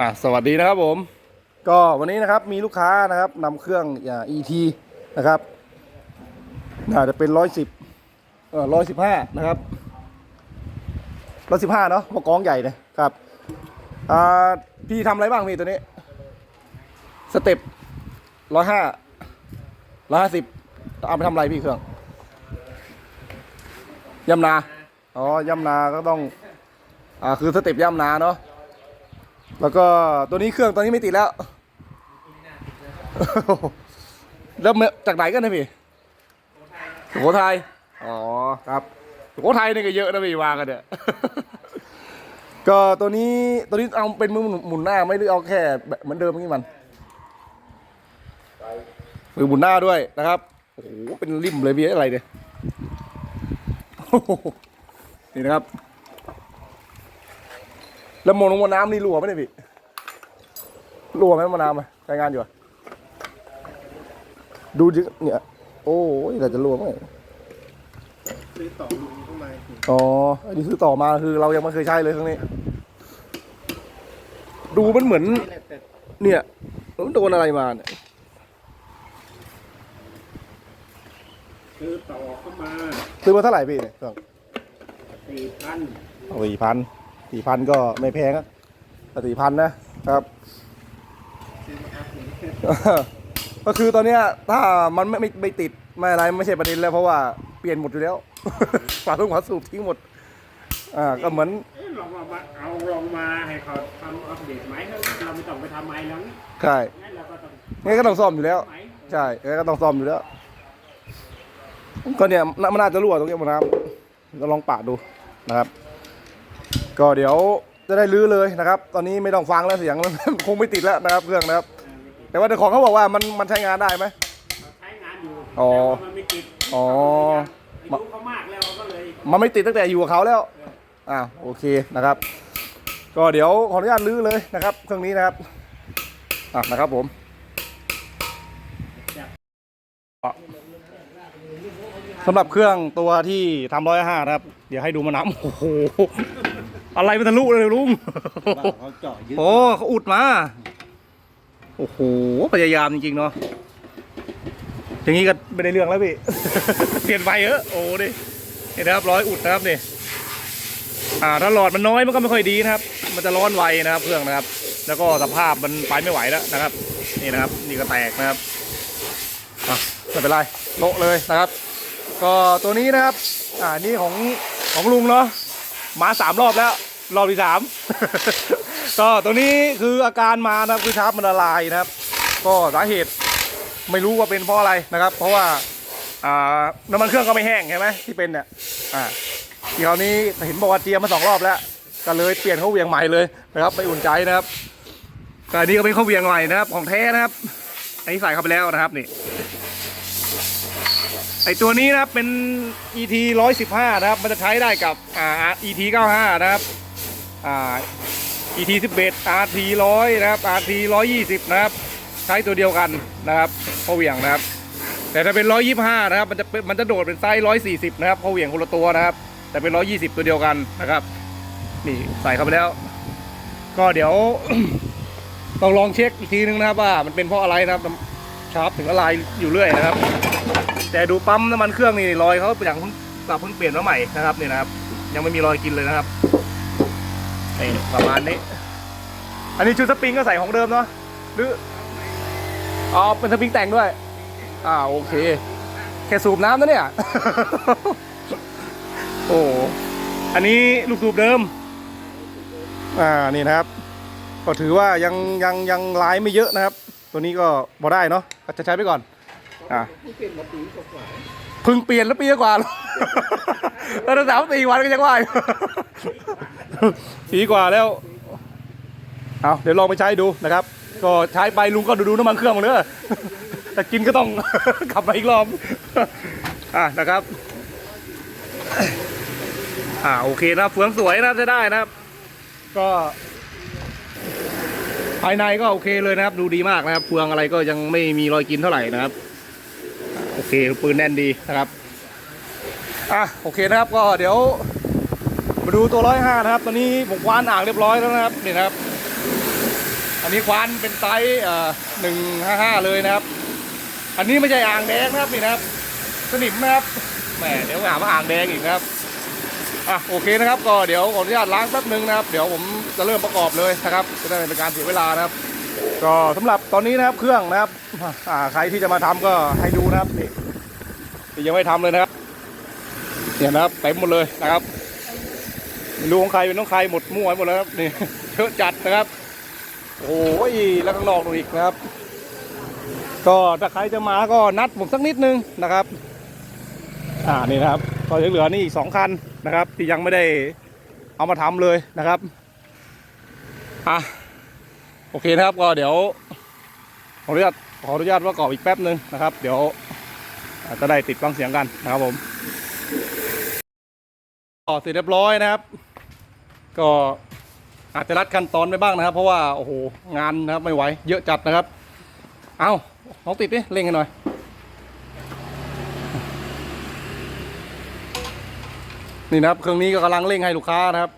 อะสวัสดีนะครับผม ก็วันนี้นะครับมีลูกค้านะครับนำเครื่องอ่า ET นะครับน่าจะเป็นร้อยสิบเออร้อยสิบห้านะครับร้อยสิบห้าเนาะมากองใหญ่นะครับอ่าพี่ทำอะไรบ้างพี่ตัวนี้ สเต็ปร้อยห้าร้อยห้าสิบเอาไปทำอะไรพี่เครื่องยำนา อ๋อยำนาก็ต้อง อ่า คือสเต็ปยำนาเนาะ แล้วก็ตัวนี้เครื่องตัวนี้ไม่ติดแล้ว แล้วมื่อจากไหนกันนะพี่สุโขทัยอ๋อครับสุโขทัยนี่ก็เยอะนะพี่วางกันเนี่ย ก็ตัวนี้ตัวนี้เอาเป็นมือหมุนหน้าไม่ได้เอาแค่แบบเหมือนเดิมนี่มัน มือหมุนหน้าด้วยนะครับ โอ้โหเป็นริมเลยพี่อะไรเนี่ยโอ้โหนี่นะครับ แล้วโมนลงมน้ำนี่รั่วไหมเนี่ยพี่รั่วไหมมอน้ำอะใช้งานอยู่อะดูดิเนี่ย โอ้ยแต่จะรั่วไหมซื้อต่อลุงเข้ามาอ๋ออันนี้ซื้อต่อมาคือเรายังไม่เคยใช้เลยครั้งนี้ ดูมันเหมือน นี่แหละแต่เนี่ยมันโดนอะไรมาเนี่ยซื้อต่อเข้ามาซื้อมาเท่าไหร่พี่เนี่ยเครื่องสี่พันสี่พัน สี่พันก็ไม่แพงอะสี่พันนะครับซื้อมาครับนี่ก็คือตอนเนี้ยถ้ามันไม่ไม่ไม่ติดไม่อะไรไม่ใช่ประเด็นแล้วเพราะว่าเปลี่ยนหมดอยู่แล้ว ฝาทุ่งฝาสูบทิ้งหมด อ่าก็เหมือน เอ๊ะลองมาเอาลองมาให้เขาทำอัปเดตไหมเราไม่ต้องไปทำไม้แล้วใช่งั้นเราก็ต้องงั้นก็ต้องซ่อมอยู่แล้ว ไหมใช่งั้นก็ต้องซ่อมอยู่แล้ว ก็เนี่ยน่ามันน่าจะรั่วตรงนี้มันน้ำก็ลองปะดูนะครับ ก็เดี๋ยวจะได้รื้อเลยนะครับ ตอนนี้ไม่ต้องฟังแล้วเสียงมัน คงไม่ติดแล้วนะครับเครื่องนะครับ แต่ว่าเจ้าของเขาบอกว่ามันมันใช้งานได้ไหมเราใช้งานอยู่อ๋อแต่ว่ามันไม่ติดอ๋อ อายุเขามากแล้วก็เลยมันไม่ติดตั้งแต่อยู่กับเขาแล้วอ่าโอเคนะครับ ก็เดี๋ยวขออนุญาตลื้อเลยนะครับ เครื่องนี้นะครับอะนะครับผมสำหรับเครื่องตัวที่ทำร้อยห้านะครับ เดี๋ยวให้ดูมาน้ำโอ้โห อะไรมันทะลุเลยลุง เขาเจาะยึดโอ้เขาอุดมา โอ้โหพยายามจริงๆเนาะ อย่างนี้ก็ไม่ได้เรื่องแล้วพี่ เปลี่ยนไฟเออะโอ้ดิเห็นนะครับร้อยอุดนะครับนี่ อ่าถ้าหลอดมันน้อยมันก็ไม่ค่อยดีนะครับ มันจะร้อนไวนะครับเครื่องนะครับ แล้วก็สภาพมันไปไม่ไหวแล้วนะครับ นี่นะครับ นี่ก็แตกนะครับอะไม่เป็นไรโละเลยนะครับ ก็ตัวนี้นะครับ อ่านี่ของของลุงเนาะมาสามรอบแล้ว รอบที่สาม ก็ตัวนี้คืออาการมานะครับคือชาร์ปมันละลายนะครับ ก็สาเหตุไม่รู้ว่าเป็นเพราะอะไรนะครับ เพราะว่าน้ำมันเครื่องก็ไม่แห้งใช่ไหมที่เป็นเนี่ยอ่าที่คราวนี้เห็นบอกว่าเตรียมมาสองรอบแล้ว ก็เลยเปลี่ยนเข้าเวียงใหม่เลยนะครับไม่อุ่นใจนะครับก็อันนี้ก็เป็นเข้าเวียงใหม่นะครับ ของแท้นะครับ อันนี้ใส่เข้าไปแล้วนะครับนี่ไอตัวนี้นะครับเป็น ET 115 นะครับ มันจะใช้ได้กับอ่า ET 95 นะครับ ET 11 RT 100 นะครับ RT 120 นะครับ ใช้ตัวเดียวกันนะครับพอเหวี่ยงนะครับ แต่ถ้าเป็น 125 นะครับ มันจะมันจะโดดเป็นไซส์140 นะครับพอเหวี่ยงคนละตัวนะครับ แต่เป็น 120 ตัวเดียวกันนะครับ นี่ใส่เข้าไปแล้ว ก็เดี๋ยว ต้องลองเช็คอีกทีนึงนะครับว่ามันเป็นเพราะอะไรนะครับชาร์ปถึงละลายอยู่เรื่อยนะครับ แต่ดูปั๊มน้ำมันเครื่องนี่รอยเขาอย่างเพิ่งแบเพิ่งเปลี่ยนมาใหม่นะครับนี่นะครับ ยังไม่มีรอยกินเลยนะครับ นี่ประมาณนี้ อันนี้ชุดสปริงก็ใส่ของเดิมเนาะหรืออ๋อเป็นสปริงแต่งด้วย อ่าโอเค แค่สูบน้ำนะเนี่ย โอ้อันนี้ลูกสูบเดิม อ่านี่นะครับ ก็ถือว่ายังยังยังลายไม่เยอะนะครับ ตัวนี้ก็พอได้เนาะก็จะใช้ไปก่อน อ่าเปลี่ยนมาปีกว่าเพึ่งเปลี่ยนแล้วปีกว่า แล้วแล้วสามสี่วันก็ยังว่าอยู่ปีกว่าแล้ว เอาเดี๋ยวลองไปใช้ดูนะครับ ก็ใช้ไปลุงก็ดูดูน้ำมันเครื่องมาเนอะแต่กินก็ต้องขับมาอีกรอบ อะนะครับ อ่าโอเคนะเฟืองสวยนะจะได้นะครับ ก็ ภายในก็โอเคเลยนะครับ ดูดีมากนะครับเฟืองอะไรก็ยังไม่มีรอยกินเท่าไหร่นะครับ โอเคปืนแน่นดีนะครับ อะโอเคนะครับก็เดี๋ยวมาดูตัวร้อยห้านะครับ ตอนนี้ผมคว้านอ่างเรียบร้อยแล้วนะครับนี่นะครับ อันนี้คว้านเป็นไซส์หนึ่งห้าห้าเลยนะครับ อันนี้ไม่ใช่อ่างแดงนะครับนี่นะครับ สนิมนะครับแหมเดี๋ยวหาว่าอ่างแดงอีกนะครับอะโอเคนะครับก็เดี๋ยวขออนุญาตล้างแป๊บนึงนะครับ เดี๋ยวผมจะเริ่มประกอบเลยนะครับจะได้เป็นการเสียเวลานะครับ ก็สำหรับตอนนี้นะครับเครื่องนะครับอ่าใครที่จะมาทำก็ให้ดูนะครับนี่ที่ยังไม่ทำเลยนะครับ เนี่ยนะครับเต็มหมดเลยนะครับไม่รู้ของใครเป็นของใครหมดมั่วไปหมดแล้วครับนี่เยอะจัดนะครับ โอ้ยแล้วข้างนอกดูอีกนะครับ ก็ถ้าใครจะมาก็นัดผมสักนิดนึงนะครับ อ่านี่นะครับก็ยังเหลือนี่อีกสองคันนะครับ ที่ยังไม่ได้เอามาทำเลยนะครับอะโอเคนะครับก็เดี๋ยวขออนุญาตขออนุญาตประกออีกแป๊บนึงนะครับ เดี๋ยวจะได้ติดฟังเสียงกันนะครับผม ต่อเสร็จเรียบร้อยนะครับ ก็อาจจะรัดขั้นตอนไปบ้างนะครับ เพราะว่าโอ้โหงานนะครับไม่ไหวเยอะจัดนะครับ เอาลองติดดิเร่งกันหน่อย นี่นะครับ เครื่องนี้ก็กำลังเร่งให้ลูกค้านะครับ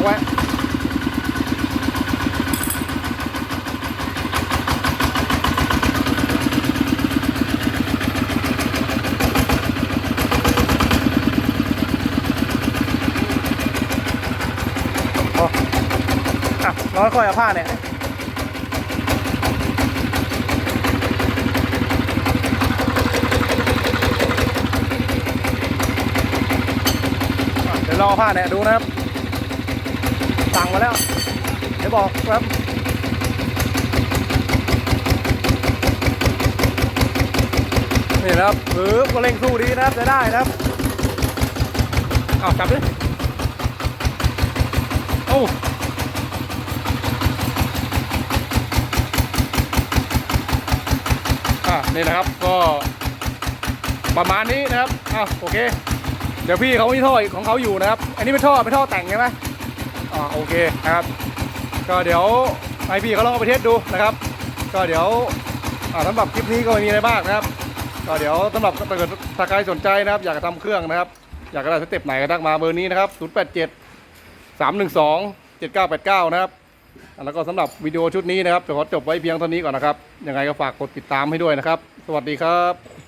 อาล็อกไว้ร้อยค่อยเอาผ้าเนี่ยเดี๋ยวรอผ้าเนี่ยดูนะครับ สั่งมาแล้ว เดี๋ยวบอกครับนี่นะครับเออก็เร่งสู้ดีนะครับจะได้นะครับเอากลับดิโอ้อะนี่นะครับก็ประมาณนี้นะครับอะโอเค เดี๋ยวพี่เขามีท่อของเขาอยู่นะครับ อันนี้เป็นท่อเป็นท่อแต่งใช่ไหม อ่าโอเคนะครับ ก็เดี๋ยวให้พี่เขาลองเอาไปเทสดูนะครับ ก็เดี๋ยวสำหรับคลิปนี้ก็ไม่มีอะไรมากนะครับ ก็เดี๋ยวสำหรับถ้าเกิดถ้าใครสนใจนะครับ อยากจะทำเครื่องนะครับ อยากจะได้สเต็ปไหนก็ทักมาเบอร์นี้นะครับ 087 312 7989 นะครับแล้วก็สำหรับวิดีโอชุดนี้นะครับจะขอจบไว้เพียงเท่านี้ก่อนนะครับ ยังไงก็ฝากกดติดตามให้ด้วยนะครับ สวัสดีครับ